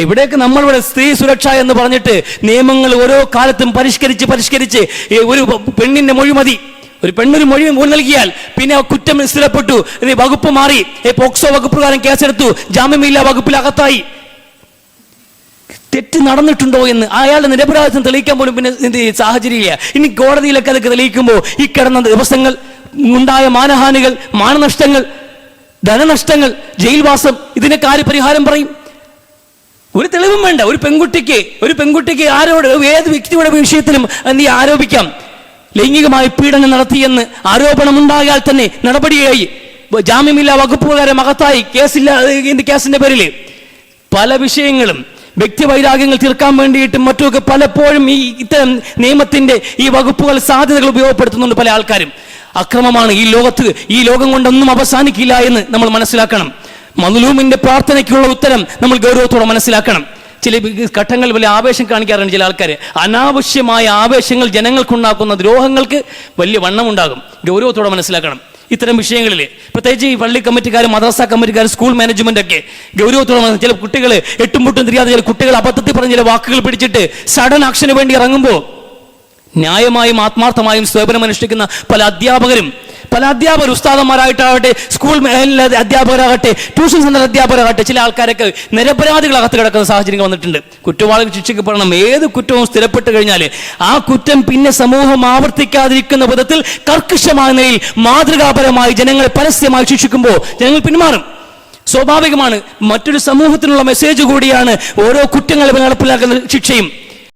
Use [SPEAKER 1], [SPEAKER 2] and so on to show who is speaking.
[SPEAKER 1] ഇവിടെയൊക്കെ നമ്മളിവിടെ സ്ത്രീ സുരക്ഷ എന്ന് പറഞ്ഞിട്ട് നിയമങ്ങൾ ഓരോ കാലത്തും പരിഷ്കരിച്ച് പരിഷ്കരിച്ച് ഒരു പെണ്ണിന്റെ മൊഴിമതി ഒരു പെണ്ണൊരു മൊഴി നൽകിയാൽ പിന്നെ കുറ്റം സ്ഥിരപ്പെട്ടു. വകുപ്പ് മാറി. പോക്സോ വകുപ്പ് പ്രകാരം കേസെടുത്തു. ജാമ്യമില്ല വകുപ്പിൽ അകത്തായി. തെറ്റ് നടന്നിട്ടുണ്ടോ എന്ന് അയാളുടെ നിരപരാധിത്വം തെളിയിക്കാൻ പോലും പിന്നെ സാഹചര്യമില്ല. ഇനി കോടതിയിലൊക്കെ അതൊക്കെ തെളിയിക്കുമ്പോൾ ഈ കിടന്ന ദിവസങ്ങൾ ഉണ്ടായ മാനഹാനികൾ മാനനഷ്ടങ്ങൾ ധനനഷ്ടങ്ങൾ ജയിൽവാസം ഇതിനൊക്കെ ആര് പരിഹാരം പറയും? വേണ്ട. ഒരു പെൺകുട്ടിക്ക് ഒരു പെൺകുട്ടിക്ക് ആരോട് ഏത് വ്യക്തിയുടെ വിഷയത്തിലും നീ ആരോപിക്കാം. ലൈംഗികമായി പീഡനം നടത്തിയെന്ന് ആരോപണമുണ്ടായാൽ തന്നെ നടപടിയായി. ജാമ്യമില്ല വകുപ്പ് മകത്തായി കേസില്ല കേസിന്റെ പേരിൽ പല വിഷയങ്ങളും വ്യക്തിവൈരാഗ്യങ്ങൾ തീർക്കാൻ വേണ്ടിയിട്ടും മറ്റുമൊക്കെ പലപ്പോഴും ഈ ഇത്തരം നിയമത്തിന്റെ ഈ വകുപ്പുകൾ സാധ്യതകൾ ഉപയോഗപ്പെടുത്തുന്നുണ്ട് പല ആൾക്കാരും. അക്രമമാണ് ഈ ലോകത്ത് ഈ ലോകം കൊണ്ടൊന്നും അവസാനിക്കില്ല എന്ന് നമ്മൾ മനസ്സിലാക്കണം. മനുലൂമിന്റെ പ്രാർത്ഥനയ്ക്കുള്ള ഉത്തരം നമ്മൾ ഗൗരവത്തോടെ മനസ്സിലാക്കണം. ചില ഘട്ടങ്ങൾ വലിയ ആവേശം കാണിക്കാറുണ്ട് ചില ആൾക്കാർ അനാവശ്യമായ ആവേശങ്ങൾ ജനങ്ങൾക്കുണ്ടാക്കുന്ന ദ്രോഹങ്ങൾക്ക് വലിയ വണ്ണം ഉണ്ടാകും ഗൗരവത്തോടെ മനസ്സിലാക്കണം. ഇത്തരം വിഷയങ്ങളിൽ പ്രത്യേകിച്ച് ഈ പള്ളി കമ്മിറ്റിക്കാർ മദ്രസ കമ്മിറ്റിക്കാർ സ്കൂൾ മാനേജ്മെന്റ് ഒക്കെ ഗൗരവത്തോടെ ചില കുട്ടികൾ എട്ടും മുട്ടും തിരിയാതെ ചില കുട്ടികൾ അബദ്ധത്തിൽ പറഞ്ഞ ചില വാക്കുകൾ പിടിച്ചിട്ട് സഡൻ ആക്ഷന് വേണ്ടി ഇറങ്ങുമ്പോൾ ന്യായമായും ആത്മാർത്ഥമായും സേവനം അനുഷ്ഠിക്കുന്ന പല അധ്യാപകരും പല അധ്യാപകർ ഉസ്താദന്മാരായിട്ടാവട്ടെ സ്കൂൾ അധ്യാപകരാകട്ടെ ട്യൂഷൻ സെന്റർ അധ്യാപകരാകട്ടെ ചില ആൾക്കാരൊക്കെ നിരപരാധികളകത്ത് കിടക്കുന്ന സാഹചര്യങ്ങൾ വന്നിട്ടുണ്ട്. കുറ്റവാളികൾ ശിക്ഷിക്കപ്പെടണം. ഏത് കുറ്റവും സ്ഥിരപ്പെട്ട് കഴിഞ്ഞാൽ ആ കുറ്റം പിന്നെ സമൂഹം ആവർത്തിക്കാതിരിക്കുന്ന വിധത്തിൽ കർക്കശമായ നിലയിൽ മാതൃകാപരമായി ജനങ്ങളെ പരസ്യമായി ശിക്ഷിക്കുമ്പോൾ ജനങ്ങൾ പിന്മാറും. സ്വാഭാവികമാണ് മറ്റൊരു സമൂഹത്തിനുള്ള മെസ്സേജ് കൂടിയാണ് ഓരോ കുറ്റങ്ങളും നടപ്പിലാക്കുന്ന ശിക്ഷയും.